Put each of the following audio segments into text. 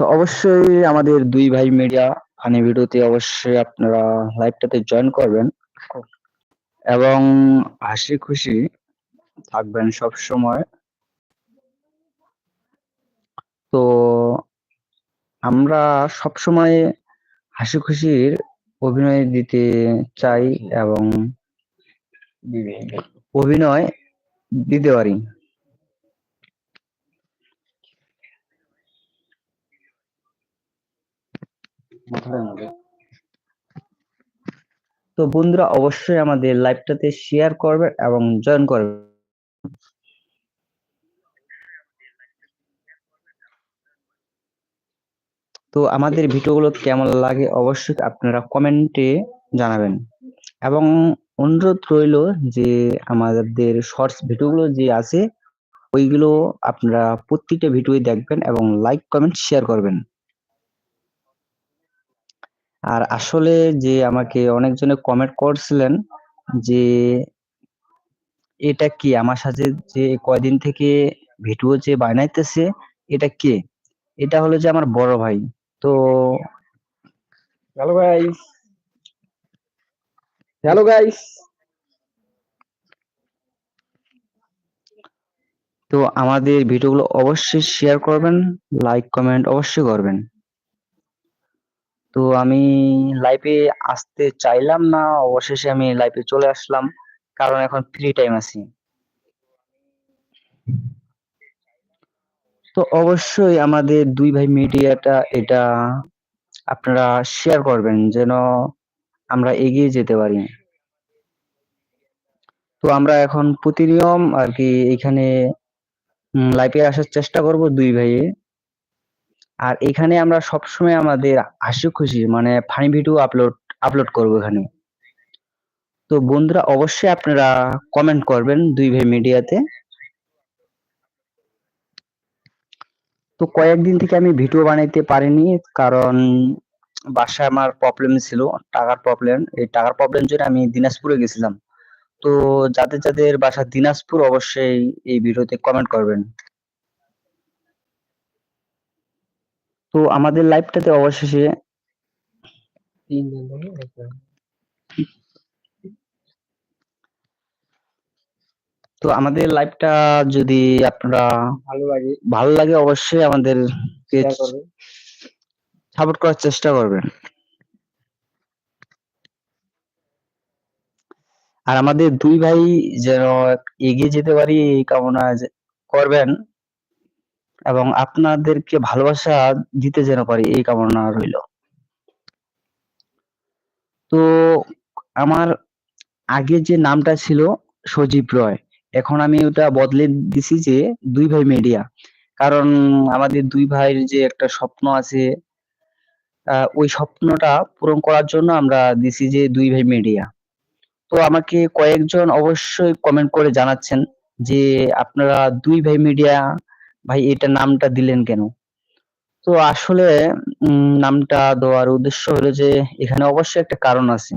তো অবশ্যই আমাদের দুই ভাই মিডিয়া ফানি ভিডিওতে অবশ্যই আপনারা লাইভটাতে জয়েন করবেন। এবং হাসি খুশি থাকবেন সব সময়। তো আমরা সব সময় হাসি খুশির অভিনয় দিতে চাই এবং অভিনয় দিতে পারি। তো বন্ধুরা, অবশ্যই আমাদের লাইভটাতে শেয়ার করবেন এবং জয়েন করবেন তো আমাদের ভিডিওগুলো কেমন লাগে অবশ্যই আপনারা কমেন্টে জানাবেন। এবং অনুরোধ রইল যে আমাদের শর্টস ভিডিওগুলো যে আছে, ওইগুলো আপনারা প্রত্যেকটা ভিডিওই দেখবেন এবং লাইক কমেন্ট শেয়ার করবেন। আর আসলে যে আমাকে অনেকজনে কমেন্ট করছিলেন যে এটা কি? আমার সাথে যে কয়দিন থেকে ভিডিও যে বানাইতেছে এটা কে? এটা হলো যে আমার বড় ভাই। তো হ্যালো গাইস হ্যালো গাইস তো আমাদের ভিডিওগুলো অবশ্যই শেয়ার করবেন লাইক কমেন্ট অবশ্যই করবেন। তো আমি লাইফে আসতে চাইলাম না। অবশেষে আমি লাইভে চলে আসলাম, কারণ এখন ফ্রি টাইম আছি। তো অবশ্যই আমাদের দুই ভাই মিডিয়াটা এটা আপনারা শেয়ার করবেন, যেন আমরা এগিয়ে যেতে পারি। তো আমরা এখন প্রতিনিয়ম আর কি এখানে লাইফে আসার চেষ্টা করব দুই ভাইয়ে আর এখানে আমরা সবসময় আমাদের হাসি খুশি মানে ফানি ভিডিও আপলোড আপলোড করব এখানে। তো বন্ধুরা, অবশ্যই আপনারা কমেন্ট করবেন দুই ভাই মিডিয়াতে তো। কয়েকদিন থেকে আমি ভিডিও বানাইতে পারিনি, কারণ বাসায় আমার প্রবলেম ছিল, টাকার প্রবলেম এই টাকার প্রবলেম জন্য আমি দিনাজপুরে গেছিলাম। তো যাদের যাদের বাসা দিনাজপুর, অবশ্যই এই ভিডিওতে কমেন্ট করবেন। তো আমাদের লাইভটাতে অবশেষে তো আমাদের লাইভটা যদি আপনারা ভালো লাগে। ভালো লাগে অবশ্যই আমাদের সাপোর্ট করার চেষ্টা করবেন। আর আমাদের দুই ভাই যেন এগিয়ে যেতে পারি এই কামনা করবেন। এবং আপনাদেরকে ভালোবাসা দিতে যেন পারি, এই কামনা রইল। তো আমার আগে যে নামটা ছিল সজীব রয়, এখন আমি ওটা বদলে দিছি যে দুই ভাই মিডিয়া কারণ আমাদের দুই ভাইয়ের যে একটা স্বপ্ন আছে ওই স্বপ্নটা পূরণ করার জন্য আমরা দিছি যে দুই ভাই মিডিয়া তো আমাকে কয়েকজন অবশ্যই কমেন্ট করে জানাচ্ছেন যে আপনারা দুই ভাই মিডিয়া ভাই, এটা নামটা দিলেন কেন? তো আসলে নামটা দেওয়ার উদ্দেশ্য হলো যে, এখানে অবশ্যই একটা কারণ আছে।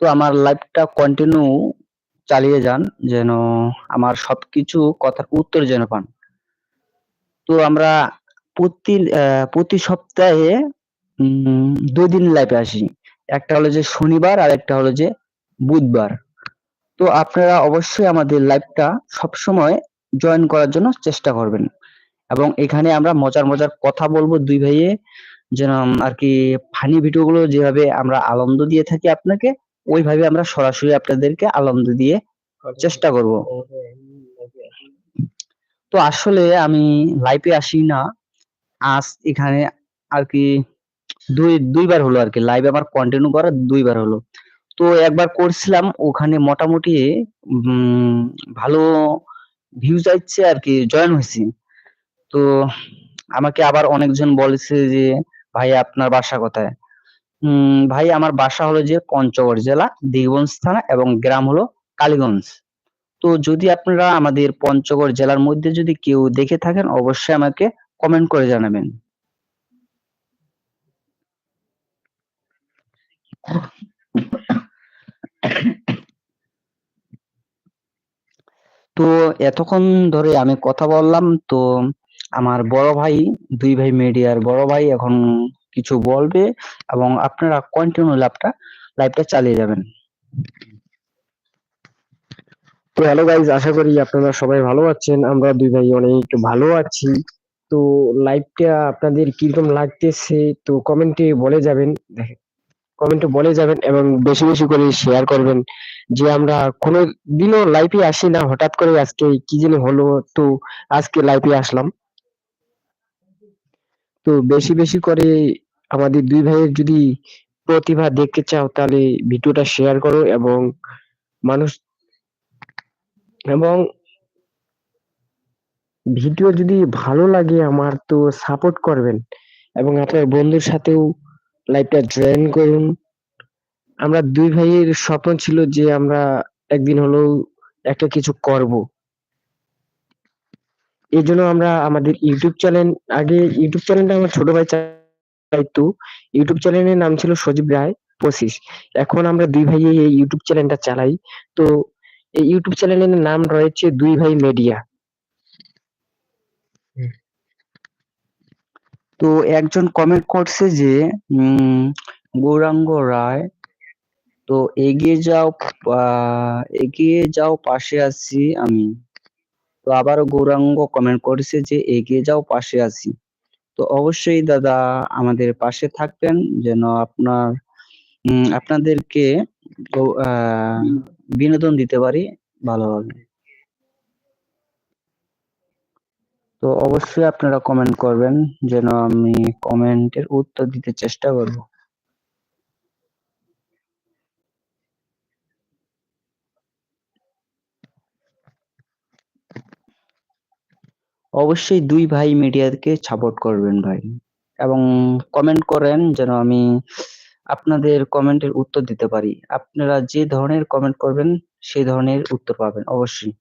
তো আমার লাইফটা কন্টিনিউ চালিয়ে যান, যেন আমার সবকিছু কথার উত্তর যেন পান। তো আমরা প্রতি প্রতি সপ্তাহে দুই দিন লাইভে আসি। একটা হলো যে শনিবার, আর একটা হলো যে বুধবার। তো আপনারা অবশ্যই আমাদের লাইভটা সবসময় জয়েন করার জন্য চেষ্টা করবেন। এবং এখানে আমরা মজার মজার কথা বলব দুই ভাইয়ে। যেন আর কি ফানি ভিডিওগুলো যেভাবে আমরা আনন্দ দিয়ে থাকি আপনাকে ওইভাবে আমরা সরাসরি আপনাদেরকে আনন্দ দিয়ে চেষ্টা করব। তো আসলে আমি লাইভে আসি না। আজ এখানে আর কি দুই দুইবার হলো আর কি। লাইভ আমার কন্টিনিউ করা দুইবার হলো। তো একবার করছিলাম ওখানে মোটামুটি ভালো ভিউজ আসছে আর কি জয়েন হয়েছি। তো আমাকে আবার অনেকজন বলেছে যে, ভাই, আপনার বাসা কোথায়? ভাই, আমার বাসা হলো যে পঞ্চগড় জেলা দিগঞ্জ থানা এবং গ্রাম হলো কালীগঞ্জ। তো যদি আপনারা আমাদের পঞ্চগড় জেলার মধ্যে যদি কেউ দেখে থাকেন, অবশ্যই আমাকে কমেন্ট করে জানাবেন। তো এতক্ষণ ধরে আমি কথা বললাম, তো আমার বড় ভাই, দুই ভাই মিডিয়ার বড় ভাই এখন কিছু বলবে এবং আপনারা কন্টিনিউ লাইভটা লাইভটা চালিয়ে যাবেন। তো হ্যালো গাইজ আশা করি আপনারা সবাই ভালো আছেন, আমরা দুই ভাই অনেক ভালো আছি। তো লাইভটা আপনাদের কীরকম লাগতেছে, তো কমেন্টে বলে যাবেন। দেখেন কমেন্টে বলে যাবেন এবং বেশি বেশি করে শেয়ার করবেন যে আমরা কোনো দিনও লাইফে আসি না। হঠাৎ করে আজকে কি জানি হলো তো আজকে লাইফে আসলাম। তো বেশি বেশি করে আমাদের দুই ভাইয়ের যদি প্রতিভা দেখতে চাও তাহলে ভিডিওটা শেয়ার করো এবং মানুষ এবং ভিডিও যদি ভালো লাগে আমার তো সাপোর্ট করবেন এবং আপনার বন্ধুর সাথেও লাইভটা জয়েন করুন। আমরা দুই ভাইয়ের স্বপ্ন ছিল যে আমরা একদিন হলেও একটা কিছু করব। এই জন্য আমরা আমাদের ইউটিউব চ্যানেল, আগে ইউটিউব চ্যানেলটা আমার ছোট ভাই চাইতো ইউটিউব চ্যানেলের নাম ছিল সজীব রায় পঁচিশ এখন আমরা দুই ভাই এই ইউটিউব চ্যানেলটা চালাই। তো এই ইউটিউব চ্যানেলের নাম রয়েছে দুই ভাই মিডিয়া। তো একজন কমেন্ট করছে যে গৌরাঙ্গ রায়, তো এগিয়ে যাও এগিয়ে যাও, পাশে আছি আমি। তো আবারও গৌরাঙ্গ কমেন্ট করেছে যে, এগিয়ে যাও, পাশে আছি। তো অবশ্যই দাদা আমাদের পাশে থাকবেন, যেন আপনার আপনাদেরকে বিনোদন দিতে পারি ভালোভাবে। তো অবশ্যই আপনারা কমেন্ট করবেন, যেন আমি কমেন্টের উত্তর দিতে চেষ্টা করব। অবশ্যই দুই ভাই মিডিয়াকে সাপোর্ট করবেন ভাই, এবং কমেন্ট করেন যেন আমি আপনাদের কমেন্টের উত্তর দিতে পারি। আপনারা যে ধরনের কমেন্ট করবেন সেই ধরনের উত্তর পাবেন, অবশ্যই।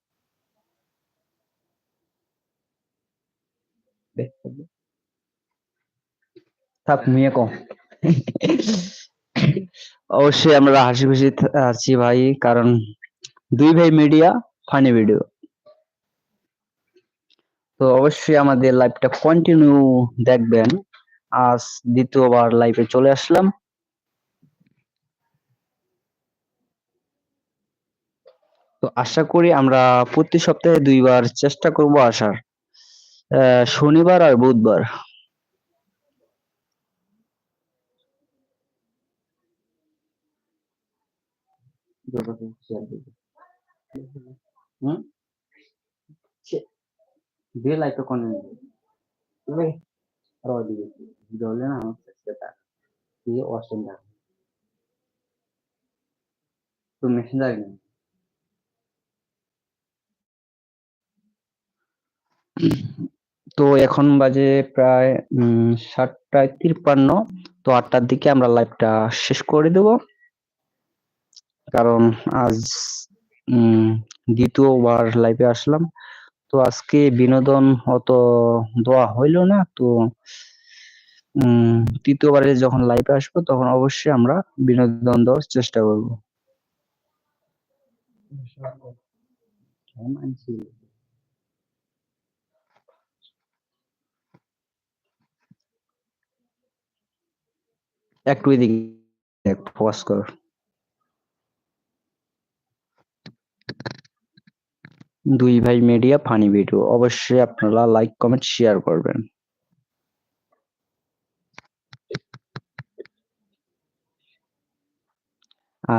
থাক, মিয়া কম অবশ্যই আমরা হাসি খুশি আছি ভাই, কারণ দুই ভাই মিডিয়া ফানি ভিডিও তো অবশ্যই আমাদের লাইভটা কন্টিনিউ দেখবেন। আজ দ্বিতীয়বার লাইভে চলে আসলাম। তো আশা করি আমরা প্রতি সপ্তাহে দুইবার চেষ্টা করব আসার। শনিবার আর বুধবার। ওইদিকে না দিয়ে তো মেশিন লাগে না তো এখন বাজে প্রায় সাতটায় তিপ্পান্ন তো আটটার দিকে আমরা লাইভটা শেষ করে দেব। কারণ আজ দ্বিতীয়বার লাইভে আসলাম। তো আজকে বিনোদন অত দেওয়া হইল না। তো তৃতীয়বারে যখন লাইভে আসব তখন অবশ্যই আমরা বিনোদন দেওয়ার চেষ্টা করব। একটু এদিকে দেখ ফোকাস কর। দুই ভাই মিডিয়া ফানি ভিডিও অবশ্যই আপনারা লাইক কমেন্ট শেয়ার করবেন।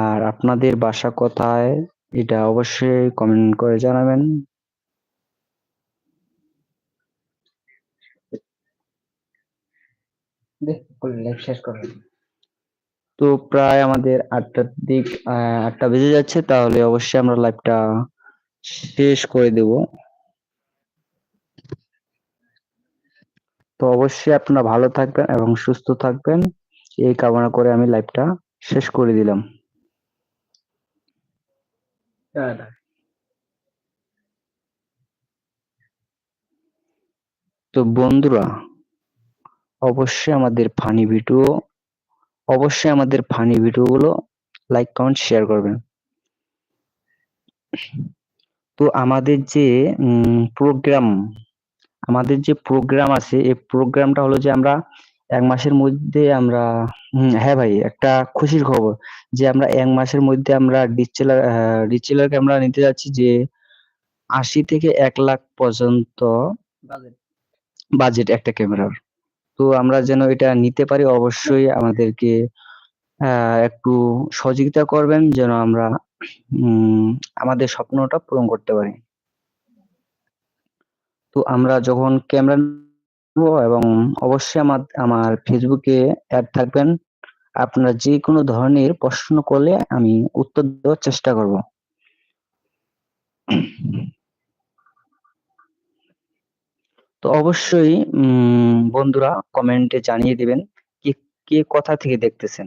আর আপনাদের বাসা কোথায়, এটা অবশ্যই কমেন্ট করে জানাবেন। তো প্রায় আমাদের আটটার দিক আটটা বেজে যাচ্ছে তাহলে অবশ্যই আমরা লাইভটা শেষ করে দেব। তো অবশ্যই আপনারা ভালো থাকবেন এবং সুস্থ থাকবেন। এই কামনা করে আমি লাইভটা শেষ করে দিলাম। তো বন্ধুরা অবশ্যই আমাদের ফানি ভিডিও অবশ্যই আমাদের ফানি ভিডিওগুলো লাইক কমেন্ট শেয়ার করবেন। তো আমাদের যে প্রোগ্রাম আমাদের যে প্রোগ্রাম আছে এই প্রোগ্রামটা হলো যে আমরা এক মাসের মধ্যে আমরা হ্যাঁ ভাই একটা খুশির খবর যে আমরা এক মাসের মধ্যে আমরা ডিসেলার ডিসেলার ক্যামেরা নিতে যাচ্ছি যে আশি থেকে এক লাখ পর্যন্ত বাজেট একটা ক্যামেরার তো আমরা যেন এটা নিতে পারি, অবশ্যই আমাদেরকে একটু সহযোগিতা করবেন যেন আমরা আমাদের স্বপ্নটা পূরণ করতে পারি। তো আমরা যখন ক্যামেরা এবং অবশ্যই আমার আমার ফেসবুকে অ্যাড থাকবেন, আপনারা যে কোনো ধরনের প্রশ্ন করলে আমি উত্তর দেওয়ার চেষ্টা করব। তো অবশ্যই বন্ধুরা কমেন্টে জানিয়ে দিবেন কি, কে কোথা থেকে দেখতেছেন।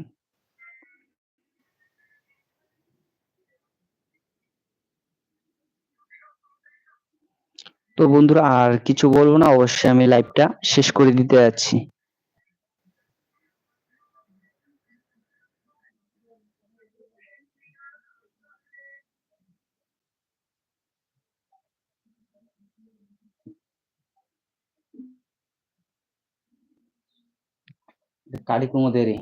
তো বন্ধুরা আর কিছু বলব না, অবশ্যই আমি লাইভটা শেষ করে দিতে যাচ্ছি। কারি কুমোদেরি